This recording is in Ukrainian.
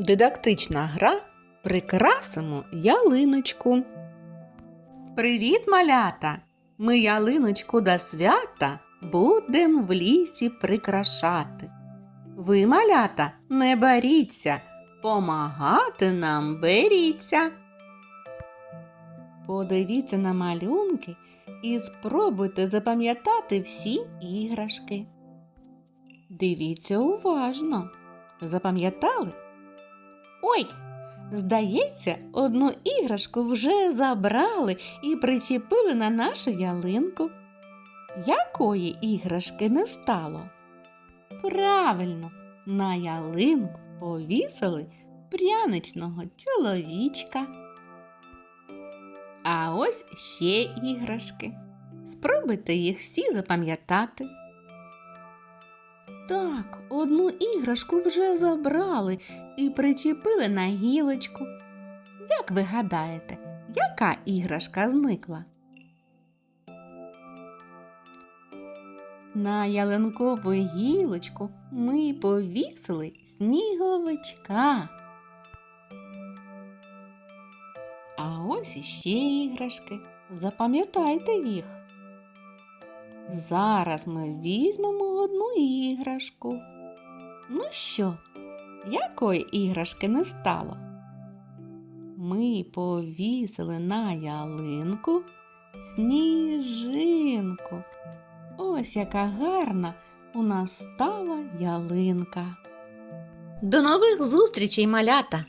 Дидактична гра Прикрасимо ялиночку. Привіт, малята! Ми ялиночку до свята будем в лісі прикрашати. Ви, малята, не боріться, помагати нам беріться. Подивіться на малюнки і спробуйте запам'ятати всі іграшки. Дивіться уважно. Запам'ятали? Ой, здається, одну іграшку вже забрали і причепили на нашу ялинку. Якої іграшки не стало? Правильно, на ялинку повісили пряничного чоловічка. А ось ще іграшки. Спробуйте їх всі запам'ятати. Так, одну іграшку вже забрали і причепили на гілочку. Як ви гадаєте, яка іграшка зникла? На ялинкову гілочку ми повісили сніговичка. А ось іще іграшки. Запам'ятайте їх. Зараз ми візьмемо одну іграшку. Ну що, якої іграшки не стало? Ми повісили на ялинку сніжинку. Ось яка гарна у нас стала ялинка. До нових зустрічей, малята!